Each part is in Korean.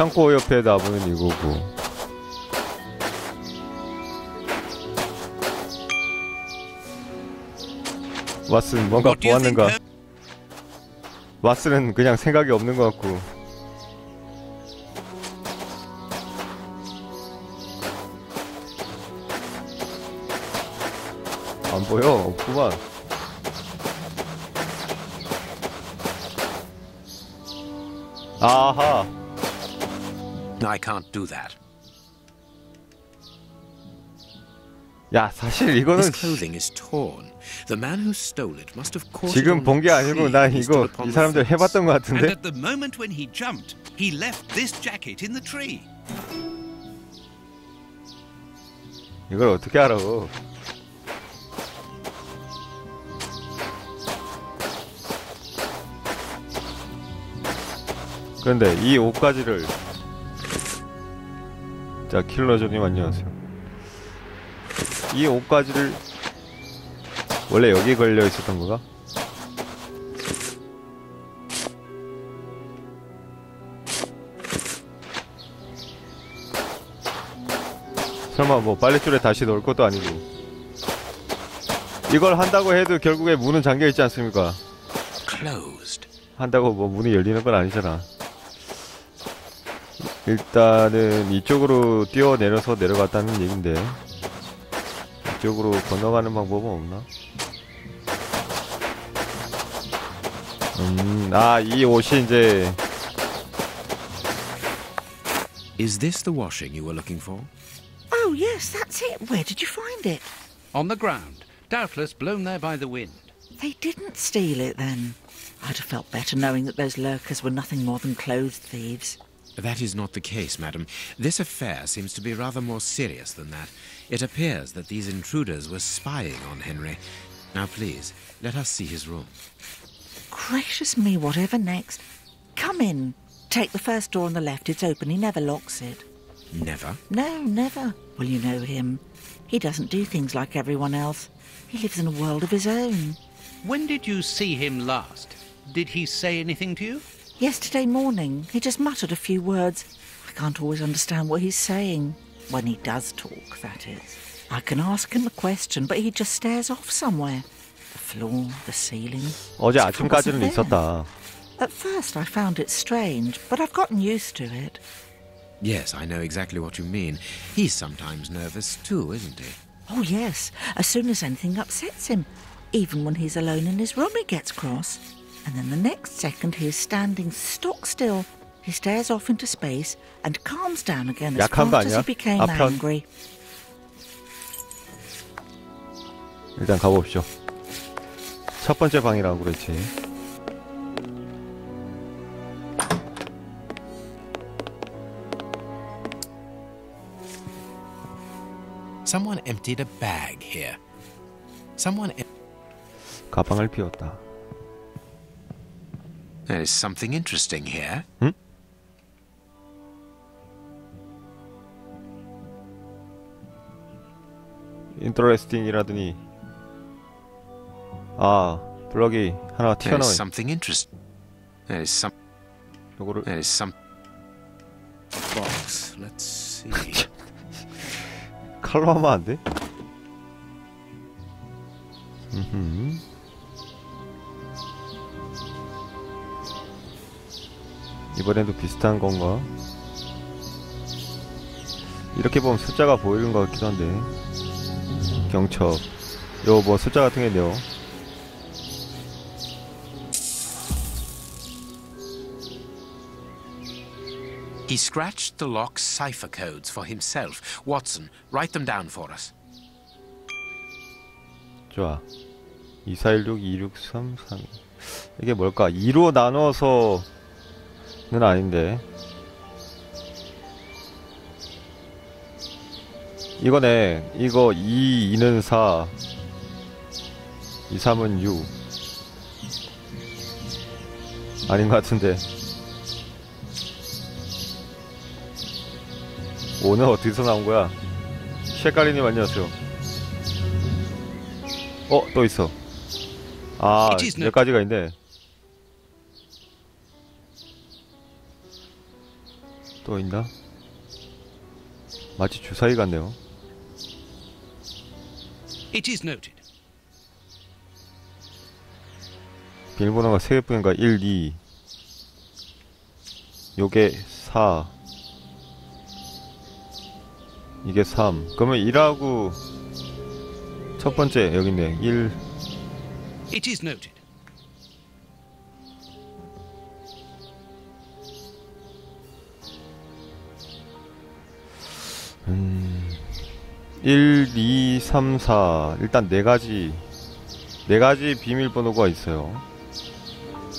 창고 옆에 나무는 이거고. 왓슨 뭔가 보았는가? 왓슨은 그냥 생각이 없는 것 같고. 안 보여? 없구만. 아하 I can't do that. 야 사실 이거는 This clothing is torn. The man who stole it must have caught 지금 본 게 아니고 나 이거 이 사람들. 해봤던 것 And 같은데 at the moment when he jumped, he left this jacket in the tree. 이걸 어떻게 알아 그런데 이 옷가지를 자 킬러조님 안녕하세요 이 옷가지를 원래 여기 걸려 있었던 거가? 설마 뭐 빨래줄에 다시 넣을 것도 아니고 이걸 한다고 해도 결국에 문은 잠겨 있지 않습니까? 한다고 뭐 문이 열리는 건 아니잖아. 일단은 이쪽으로 뛰어내려서 내려갔다는 얘긴데 이쪽으로 건너가는 방법은 없나? 음, 아, 이 옷이 이제 Is this the washing you were looking for? Oh, yes, that's it. Where did you find it? On the ground, doubtless blown there by the wind. They didn't steal it then. I'd have felt better knowing that those lurkers were nothing more than clothes thieves. That is not the case, madam. This affair seems to be rather more serious than that. It appears that these intruders were spying on Henry. Now, please, let us see his room. Gracious me, whatever next? Come in. Take the first door on the left. It's open. He never locks it. Never. No, never. Well, you know him. He doesn't do things like everyone else. He lives in a world of his own. When did you see him last? Did he say anything to you? Yesterday morning, he just muttered a few words. I can't always understand what he's saying. When he does talk, that is. I can ask him a question, but he just stares off somewhere. The floor, the ceiling. 어제 As if I wasn't 아침까지는 there. 있었다. At first, I found it strange, but I've gotten used to it. Yes, I know exactly what you mean. He's sometimes nervous too, isn't he? Oh, yes, as soon as anything upsets him. Even when he's alone in his room, he gets cross. And then the next second, he is standing stock still. He stares off into space and calms down again as 약한 거 fast as 아니야? he became 아편. angry. 일단 가봅시오. 첫 번째 방이라고 그랬지. Someone emptied a bag here. Someone. Em- 가방을 비웠다. there is something interesting here. 인터레스팅이라더니 아 블럭이 하나 There 튀어나와 is 있 something interesting. There is some. 요거를 There is some. Box. Let's see. 칼로 하면 안 돼? 음 이번에도 비슷한 건가? 이렇게 보면 숫자가 보이는 것 같기도 한데 경첩 요 뭐 숫자 같은 게 있네요 he scratched the lock's cipher codes for himself. Watson, write them down for us. 좋아 2416 2633 이게 뭘까 2로 나눠서 는 아닌데. 이거네. 이거 2, 2는 4 2, 3은 6 아닌 것 같은데. 5는 어디서 나온 거야? 쉐카리님 안녕하세요 어, 또 있어. 아, 몇 가지가 있네. 또 있나? 마치 주사위 같네요. It is noted. 비밀번호가 3개뿐인가? 1, 2 요게 4 이게 3 그러면 1하고 첫 번째 여기 있네 1 It is noted. 음, 1, 2, 3, 4 일단 네 가지 네 가지 비밀번호가 있어요.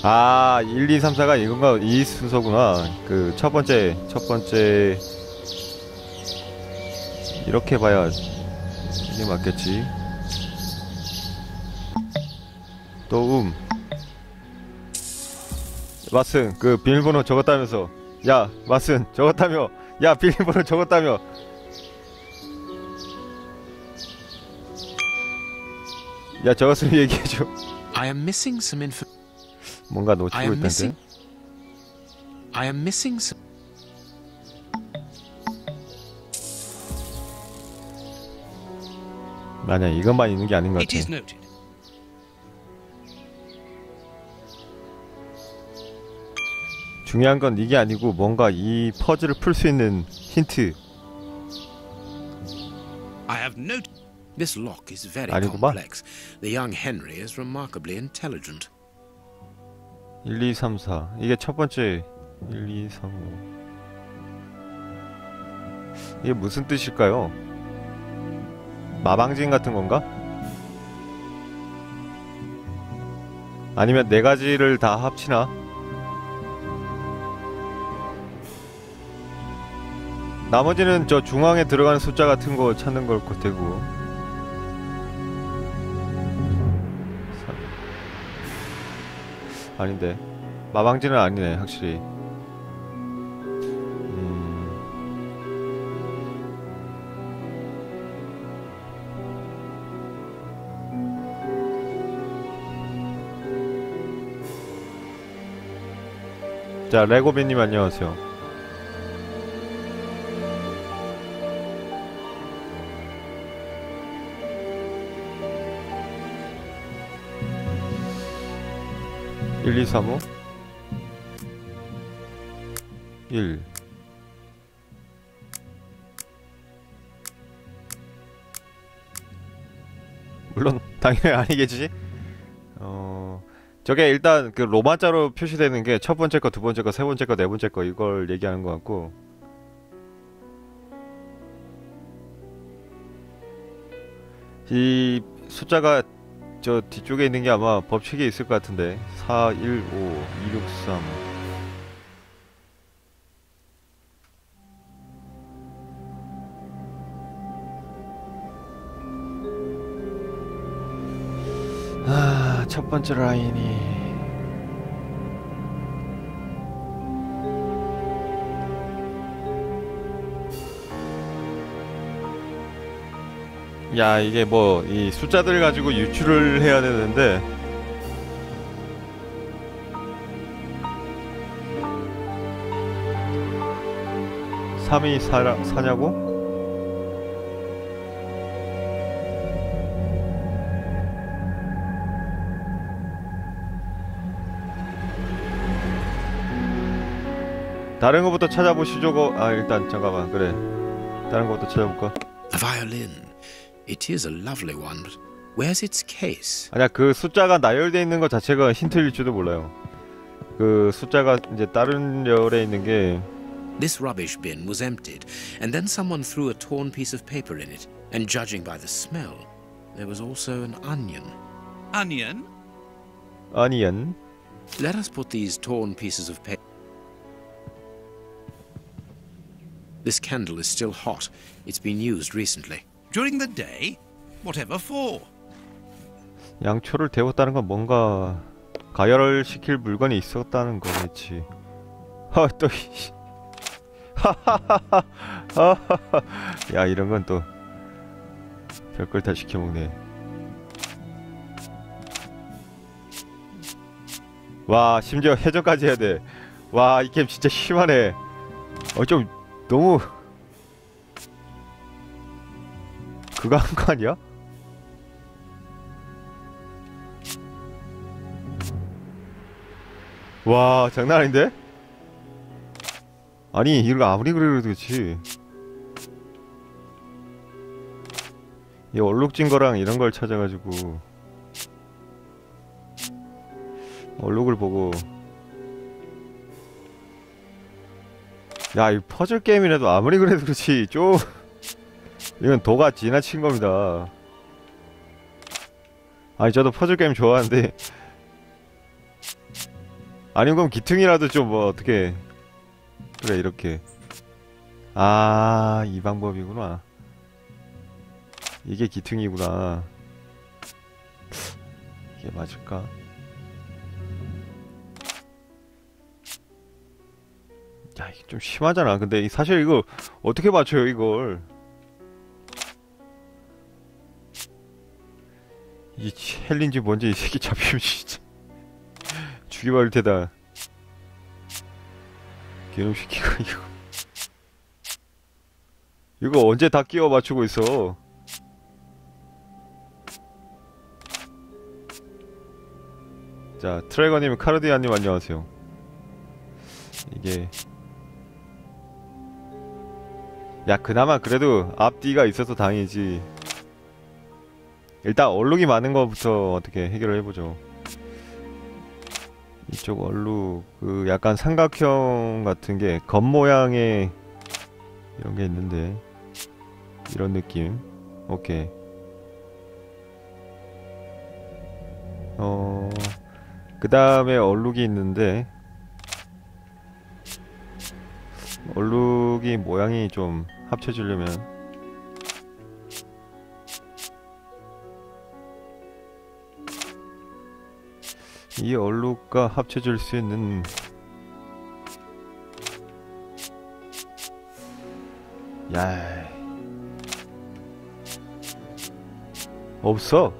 아 1, 2, 3, 4가 이건가? 이 순서구나. 그 첫 번째 첫 번째. 이렇게 봐야 이게 맞겠지? 또음. 왓슨 그 비밀번호 적었다면서. 야 왓슨 적었다며. 야 비밀번호 적었다며 야 적었으면 얘기해줘 I am missing some info. 뭔가 I 놓치고 am 있던데 missing. I am missing some. 만약 이것만 있는 게 아닌 것 It is 같아 noted. 중요한 건 이게 아니고 뭔가 이 퍼즐을 풀 수 있는 힌트 I have noted. This lock is very complex. The young Henry is remarkably intelligent. 1, 2, 3, 4 이게 첫 번째 1, 2, 3, 5 이게 무슨 뜻일까요? 마방진 같은 건가? 아니면 네 가지를 다 합치나? 나머지는 저 중앙에 들어가는 숫자 같은 거 찾는 걸 거되고 아닌데. 마방지는 아니네 확실히. 음... 자 레고비님 안녕하세요 일, 이, 삼, 오 일. 물론 당연히 아니겠지. 어 저게 일단 그 로마자로 표시되는 게 첫 번째 거, 두 번째 거, 세 번째 거, 네 번째 거 이걸 얘기하는 것 같고. 이 숫자가 저 뒤쪽에 있는 게 아마 법칙에 있을 것 같은데. 4, 1, 5, 2, 6, 3 아, 첫 번째 라인이 야 이게 뭐 이 숫자들 가지고 유출을 해야 되는데 삼이 사라 사냐고? 다른 거부터 찾아보시죠. 거- 아 일단 잠깐만 그래. 다른 거부터 찾아볼까? A violin. It is a lovely one, but where's its case? 아니야 그 숫자가 나열돼 있는 것 자체가 힌트일지도 몰라요. 그 숫자가 이제 다른 열에 있는 게 This rubbish bin was emptied, and then someone threw a torn piece of paper in it. And judging by the smell, there was also an onion. Onion? 아니언 Let us put these torn pieces of paper. This candle is still hot. It's been used recently. During the day? Whatever for? 양초를 데웠다는 건 뭔가 가열을 시킬 물건이 있었다는 거겠지. 아 또 하하하하 야 이런 건 또 별걸 다 시켜 먹네. 와 심지어 해적까지 해야 돼. 와 이 게임 진짜 심하네. 어 좀 너무 그거 한 거 아니야? 와 장난 아닌데? 아니 이거 아무리 그래도 그렇지 이 얼룩진 거랑 이런 걸 찾아가지고 얼룩을 보고 야, 이 퍼즐 게임이라도 아무리 그래도 그렇지 좀 이건 도가 지나친 겁니다. 아니 저도 퍼즐 게임 좋아하는데. 아니 그럼 기퉁이라도 좀 뭐 어떻게. 그래 이렇게. 아 이 방법이구나. 이게 기퉁이구나. 이게 맞을까? 야 이게 좀 심하잖아. 근데 이- 사실 이거 어떻게 맞춰요 이걸 이 챌린지 뭔지 이 새끼 잡히면 진짜. 죽여버릴 테다. 개놈시키고 이거. 이거 언제 다 끼워 맞추고 있어? 자 트래거님 카르디아님 안녕하세요. 이게 야 그나마 그래도 앞뒤가 있어서 다행이지 일단 얼룩이 많은 거부터 어떻게 해결을 해보죠. 이쪽 얼룩 그 약간 삼각형 같은 게 겉모양의 이런 게 있는데 이런 느낌. 오케이. 어그 다음에 얼룩이 있는데 얼룩이 모양이 좀 합쳐지려면 이 얼룩과 합쳐질 수 있는 야 없어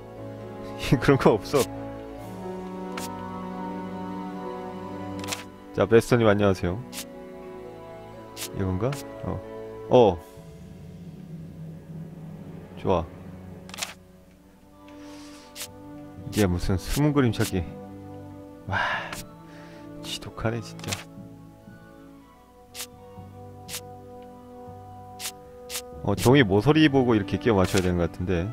그런 거 없어 자 베스터님 안녕하세요 이건가? 어. 어. 좋아. 이게 무슨 숨은 그림 찾기. 와. 지독하네, 진짜. 어, 종이 모서리 보고 이렇게 끼워 맞춰야 되는 것 같은데.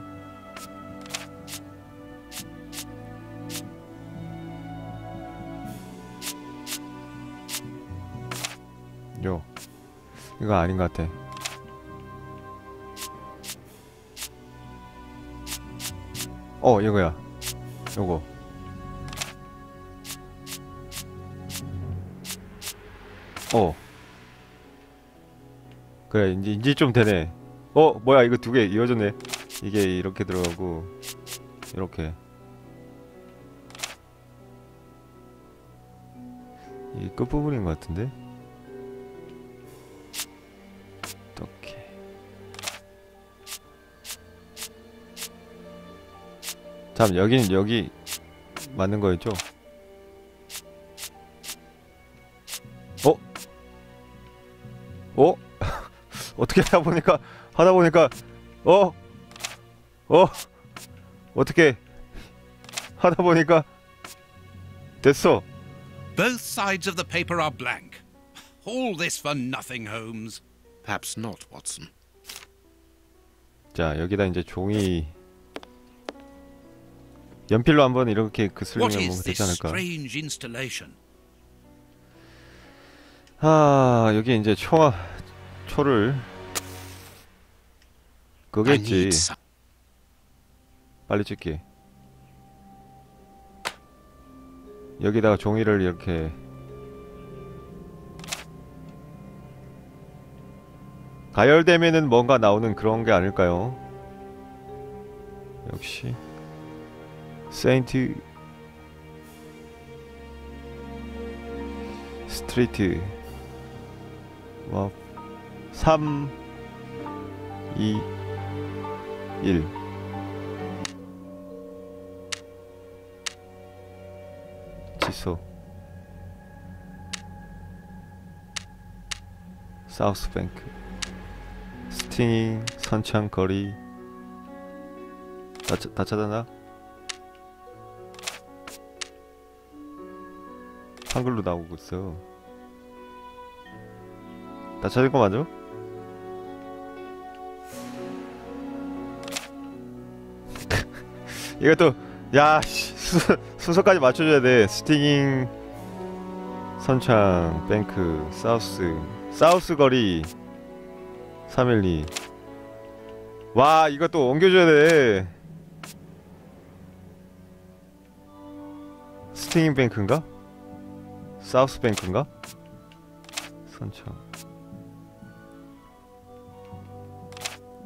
요. 이거 아닌 것 같아. 어, 이거야. 요거. 어. 그래, 이제, 이제 좀 되네. 어, 뭐야, 이거 두 개 이어졌네. 이게 이렇게 들어가고, 이렇게. 이 끝부분인 것 같은데? 어떻게 잠 여기는 여기 맞는 거였죠? 어떻게 하다 보니까 하다 보니까 어? 어? 어떻게 하다 보니까 됐어. Both sides of the paper are blank. All this for nothing, Holmes. Perhaps not, Watson. 자 여기다 이제 종이 연필로 한번 이렇게 그 What 슬리면 뭐 되지 않을까? strange installation? 아 여기 이제 초 초를 Some. 빨리 찍기. 여기다가 종이를 이렇게. 가열되면은 뭔가 나오는 그런 게 아닐까요? 역시. 세인트 스트리트. 와3 2 1 지소. 사우스뱅크. 스팅잉 선창거리. 다, 차- 다 찾았나? 한글로 나오고 있어. 다 찾은 거 맞아? 이것도 야 순서까지 맞춰줘야 돼 스팅잉 선창 뱅크 사우스 사우스 거리 312 와 이것도 옮겨줘야 돼 스팅잉 뱅크인가? 사우스 뱅크인가? 선창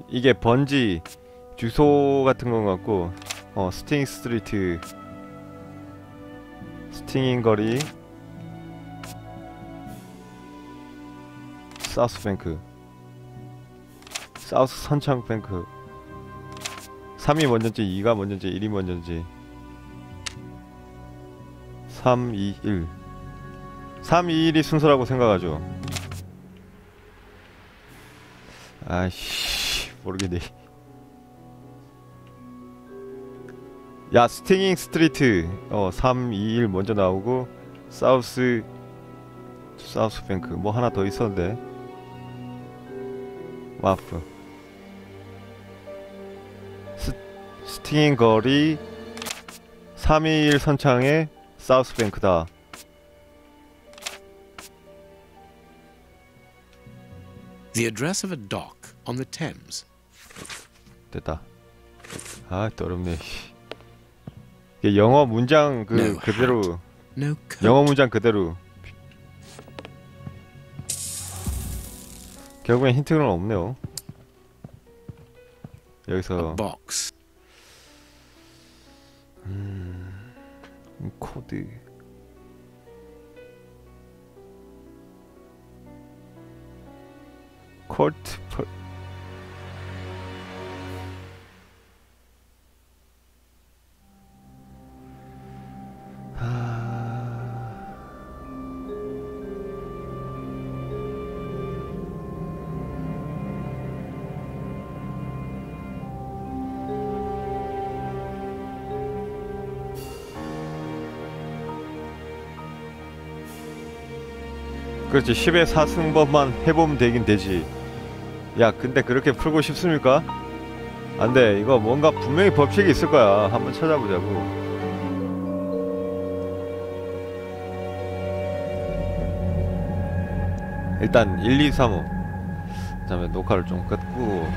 이게 번지 주소 같은 건 같고 어 스팅 스트리트. 스팅인 거리. 사우스 뱅크. 사우스 선창 뱅크. 3이 먼저인지 2가 먼저인지 1이 먼저인지. 3, 2, 1 3, 2, 1이 순서라고 생각하죠. 아이씨 모르겠네 야 스팅잉 스트리트 어 3, 2, 1 먼저 나오고 사우스 사우스 뱅크 뭐 하나 더 있었는데. 와프. 스, 스팅잉 거리 321 선창의 사우스 뱅크다. The address of a dock on the Thames. 됐다. 아또 어렵네. 씨. 이게 영어 문장 그 No 그대로. No. 영어 문장 그대로. 결국엔 힌트는 없네요. 여기서. Box. 코드. 콜트 그렇지. 10의 4승법만 해보면 되긴 되지. 야 근데 그렇게 풀고 싶습니까? 안돼. 이거 뭔가 분명히 법칙이 있을 거야. 한번 찾아보자고. 일단 1, 2, 3, 5 그다음에 녹화를 좀 끄고